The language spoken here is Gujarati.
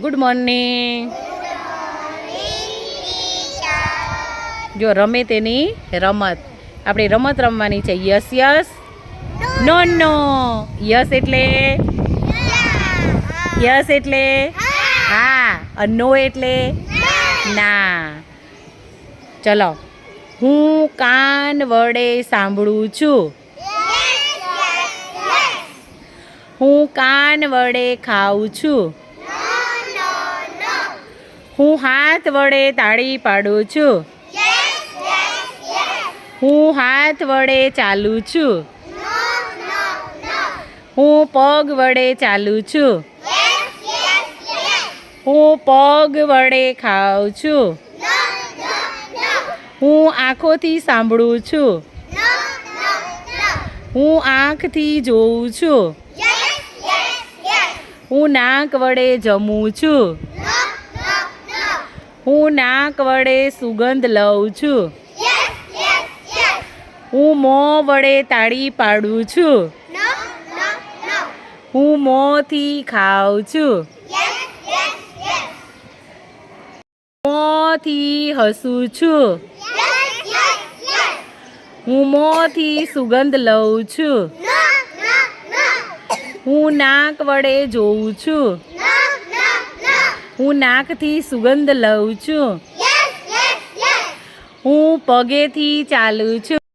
ગુડ મોર્નિંગ જો રમે તેની રમત. આપણે રમત રમવાની છે yes yes. No no yes એટલે? યસ એટલે? હા. નો એટલે? ના. ચલો. હું કાન વડે સાંભળું છું. હું કાન વડે ખાઉં છું. હું હાથ વડે તાળી પાડું છું. હું હાથ વડે ચાલું છું. હું પગ વડે ચાલું છું. હું પગ વડે ખાઉં છું. હું આંખોથી સાંભળું છું. હું આંખથી જોઉં છું. હું નાક વડે જમું છું. હું નાક વડે સુગંધ લઉં છું. હું મોં વડે તાળી પાડું છું. હું મોંથી ખાઉં છું. મોંથી હસું છું. હું મોંથી સુગંધ લઉં છું. હું નાક વડે જોઉં છું. હું નાકથી સુગંધ લઉં છું. હું પગેથી ચાલું છું.